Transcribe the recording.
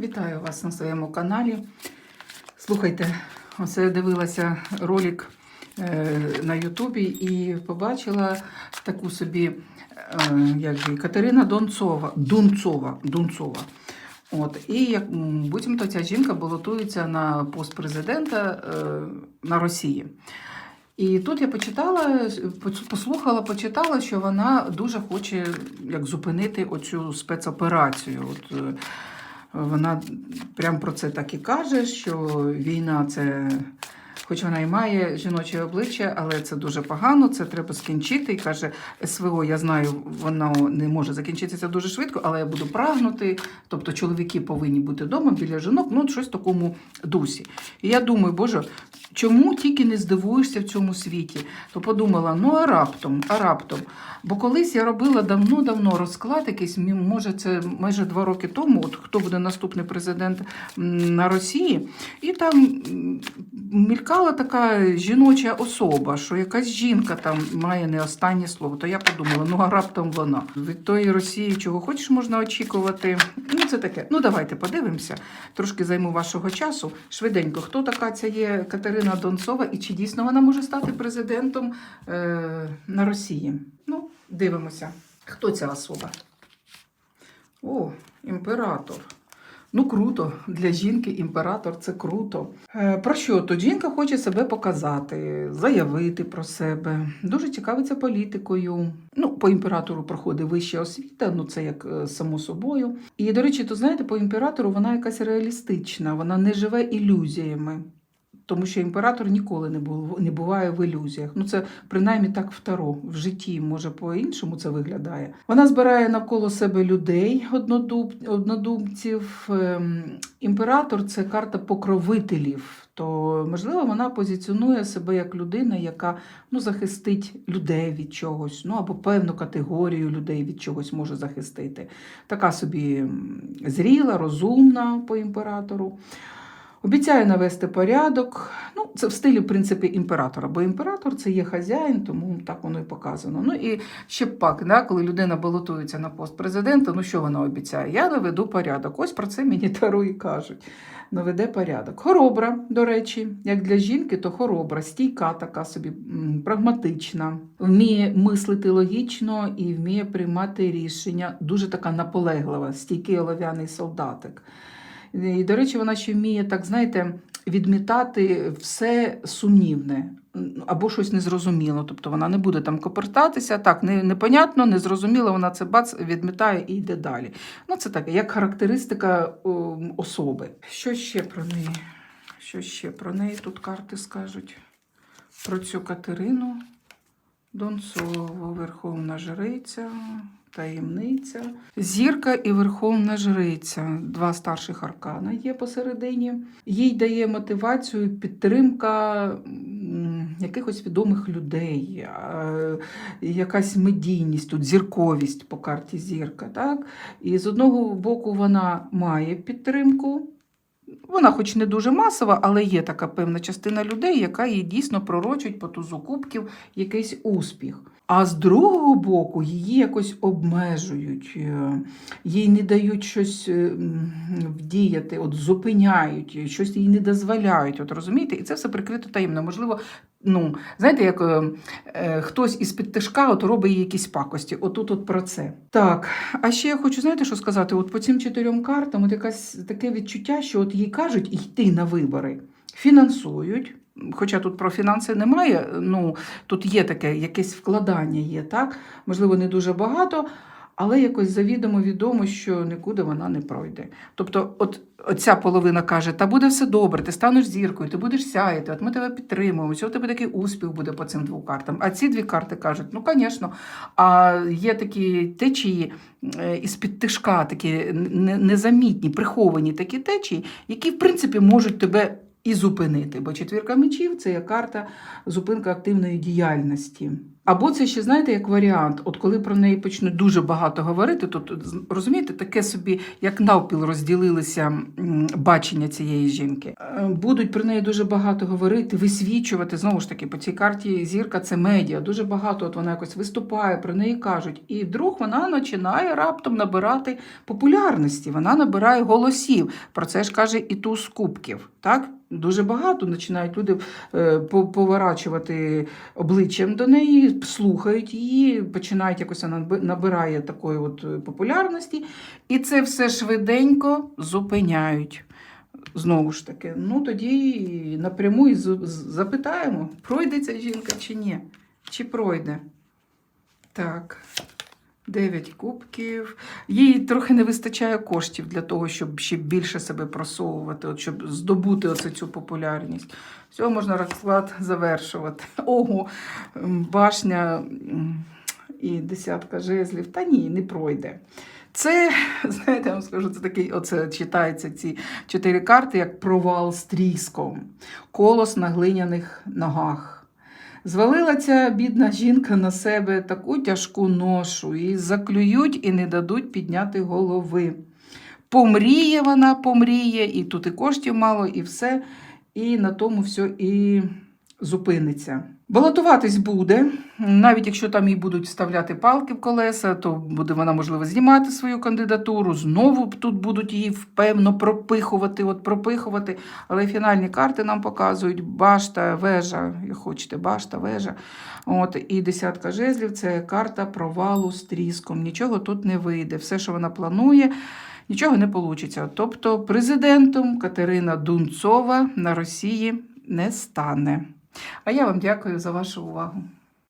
Вітаю вас на своєму каналі. Слухайте, оце дивилася ролик е, на Ютубі і побачила таку собі, е, як же, Катерина Донцова, Дунцова, Дунцова. От, і як буцімто ця жінка балотується на пост президента е, на Росії. І тут я почитала, послухала, почитала, що вона дуже хоче як зупинити оцю спецоперацію. От, вона прям про це так і каже, що війна це, хоч вона і має жіноче обличчя, але це дуже погано, це треба скінчити. І каже, СВО, я знаю, воно не може закінчитися дуже швидко, але я буду прагнути. Тобто чоловіки повинні бути вдома біля жінок, ну щось в такому дусі. І я думаю, Боже, чому тільки не здивуєшся в цьому світі? То подумала, ну а раптом, а раптом. Бо колись я робила давно-давно розклад, якийсь, може, це майже два роки тому, от хто буде наступний президент на Росії, і там м, мількала така жіноча особа, що якась жінка там має не останнє слово. То я подумала, ну а раптом вона. Від тої Росії чого хочеш можна очікувати. Ну, це таке. Ну, давайте подивимося. Трошки займу вашого часу. Швиденько, хто така ця є Катерина Донцова і чи дійсно вона може стати президентом е, на Росії? Ну, дивимося. Хто ця особа? О, імператор. Ну, круто. Для жінки імператор це круто. Е, про що тут? Жінка хоче себе показати, заявити про себе. Дуже цікавиться політикою. Ну, по імператору проходить вища освіта, ну це як е, само собою. І, до речі, то знаєте, по імператору вона якась реалістична, вона не живе ілюзіями. Тому що імператор ніколи не був не буває в ілюзіях. Ну це принаймні так в таро. В житті може по-іншому це виглядає. Вона збирає навколо себе людей, однодуб, однодумців. Ем, Імператор це карта покровителів. То можливо вона позиціонує себе як людина, яка ну захистить людей від чогось, ну або певну категорію людей від чогось може захистити. Така собі зріла, розумна по імператору. Обіцяє навести порядок. Ну, це в стилі, в принципі, імператора, бо імператор це є хазяїн, тому так воно і показано. Ну і ще пак, да, коли людина балотується на пост президента, ну що вона обіцяє? Я наведу порядок. Ось про це мені Таро і кажуть. Наведе порядок. Хоробра, до речі, як для жінки, то хоробра, стійка, така собі прагматична, вміє мислити логічно і вміє приймати рішення. Дуже така наполеглива, стійкий олов'яний солдатик. І, до речі, вона ще вміє, так знаєте, відмітати все сумнівне або щось незрозуміло. Тобто вона не буде там копертатися, так, не, непонятно, незрозуміло, вона це бац, відмітає і йде далі. Ну, це таке, як характеристика о, особи. Що ще про неї? Що ще про неї тут карти скажуть? Про цю Катерину Донцову, Верховна Жриця, таємниця. Зірка і Верховна Жриця. Два старших аркана є посередині. Їй дає мотивацію, підтримка якихось відомих людей, якась медійність, тут зірковість по карті зірка. Так? І з одного боку вона має підтримку. Вона, хоч не дуже масова, але є така певна частина людей, яка їй дійсно пророчить по тузу кубків якийсь успіх. А з другого боку, її якось обмежують, е, їй не дають щось е, вдіяти, от зупиняють, щось їй не дозволяють. От розумієте? І це все прикрито таємно. Можливо, ну, знаєте, як е, е, хтось із під тишка от робить якісь пакості. Отут от про це. Так, а ще я хочу, знаєте, що сказати? От по цим чотирьом картам, от якась таке відчуття, що от їй кажуть йти на вибори, фінансують. Хоча тут про фінанси немає, ну тут є таке якесь вкладання, є так, можливо, не дуже багато, але якось завідомо відомо, що нікуди вона не пройде. Тобто, от оця половина каже: та буде все добре, ти станеш зіркою, ти будеш сяяти, от ми тебе підтримуємо, у тебе такий успіх буде по цим двом картам. А ці дві карти кажуть, ну, звісно, а є такі течії е, із-під тишка, такі незамітні, приховані такі течії, які, в принципі, можуть тебе і зупинити. Бо четвірка мечів це є карта зупинка активної діяльності. Або це ще, знаєте, як варіант, от коли про неї почнуть дуже багато говорити, то розумієте, таке собі, як навпіл розділилися бачення цієї жінки. Е, Будуть про неї дуже багато говорити, висвічувати. Знову ж таки, по цій карті зірка це медіа. Дуже багато от вона якось виступає, про неї кажуть. І вдруг вона починає раптом набирати популярності, вона набирає голосів. Про це ж каже і туз кубків. Так? Дуже багато починають люди е, поворачувати обличчям до неї, слухають її, починають якось набирає такої от е, популярності, і це все швиденько зупиняють. Знову ж таки, ну тоді напряму і запитаємо, пройде ця жінка чи ні, чи пройде. Так. Дев'ять кубків. Їй трохи не вистачає коштів для того, щоб ще більше себе просовувати, от щоб здобути оце цю популярність. Все, можна розклад завершувати. Ого, башня і десятка жезлів. Та ні, не пройде. Це, знаєте, я вам скажу, це такий, оце читається ці чотири карти, як провал з тріском, колос на глиняних ногах. Звалила ця бідна жінка на себе таку тяжку ношу, і заклюють і не дадуть підняти голови. Помріє вона, помріє, і тут і коштів мало, і все, і на тому все і зупиниться. Балотуватись буде, навіть якщо там їй будуть вставляти палки в колеса, то буде вона, можливо, знімати свою кандидатуру. Знову тут будуть її впевно пропихувати, от пропихувати. Але фінальні карти нам показують башта, вежа, як хочете, башта, вежа. От, і десятка жезлів це карта провалу з тріском. Нічого тут не вийде. Все, що вона планує, нічого не вийде. Тобто президентом Катерина Дунцова на Росії не стане. А я вам дякую за вашу увагу.